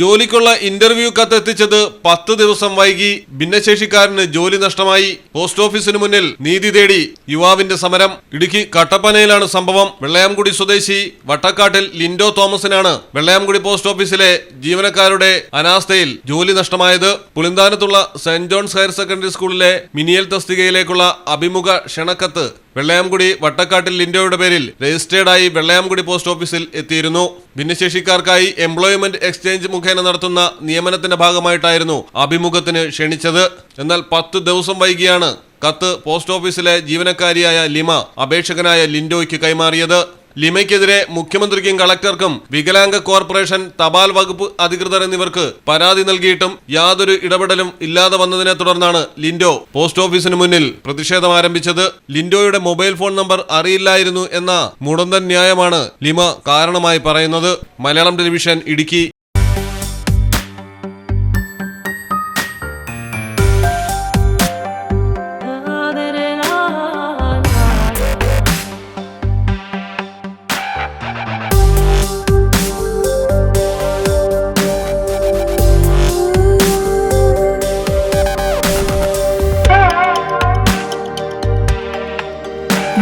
ജോലിക്കുള്ള interview കത്തെത്തിച്ചത് പത്ത് ദിവസം വൈകി ഭിന്നശേഷിക്കാരന് ജോലി നഷ്ടമായി. പോസ്റ്റ് ഓഫീസിന് മുന്നിൽ നീതി തേടി യുവാവിന്റെ സമരം. ഇടുക്കി കട്ടപ്പനയിലാണ് സംഭവം. വെള്ളയാംകുടി സ്വദേശി വട്ടക്കാട്ടിൽ ലിൻഡോ തോമസിനാണ് വെള്ളയാംകുടി പോസ്റ്റ് ഓഫീസിലെ ജീവനക്കാരുടെ അനാസ്ഥയിൽ ജോലി നഷ്ടമായത്. പുളിന്താനത്തുള്ള സെന്റ് ജോൺസ് ഹയർ സെക്കൻഡറി സ്കൂളിലെ മിനിയൽ തസ്തികയിലേക്കുള്ള അഭിമുഖ ക്ഷണക്കത്ത് വെള്ളയാംകുടി വട്ടക്കാട്ടിൽ ലിൻഡോയുടെ പേരിൽ രജിസ്റ്റേർഡായി വെള്ളയാംകുടി പോസ്റ്റ് ഓഫീസിൽ എത്തിയിരുന്നു. ഭിന്നശേഷിക്കാർക്കായി എംപ്ലോയ്മെന്റ് എക്സ്ചേഞ്ച് മുഖേന നടത്തുന്ന നിയമനത്തിന്റെ ഭാഗമായിട്ടായിരുന്നു അഭിമുഖത്തിന് ക്ഷണിച്ചത്. എന്നാൽ പത്ത് ദിവസം വൈകിയാണ് കത്ത് പോസ്റ്റ് ഓഫീസിലെ ജീവനക്കാരിയായ ലിമ അപേക്ഷകനായ ലിൻഡോയ്ക്ക് കൈമാറിയത്. ലിമയ്ക്കെതിരെ മുഖ്യമന്ത്രിക്കും കളക്ടർക്കും വികലാംഗ കോർപ്പറേഷൻ തപാൽ വകുപ്പ് അധികൃതർ എന്നിവർക്ക് പരാതി നൽകിയിട്ടും യാതൊരു ഇടപെടലും ഇല്ലാതെ വന്നതിനെ തുടർന്നാണ് ലിൻഡോ പോസ്റ്റ് ഓഫീസിന് മുന്നിൽ പ്രതിഷേധം ആരംഭിച്ചത്. ലിൻഡോയുടെ മൊബൈൽ ഫോൺ നമ്പർ അറിയില്ലായിരുന്നു എന്ന മുടന്തൻ ന്യായമാണ് ലിമ കാരണമായി പറയുന്നത്. Malayalam television Idukki.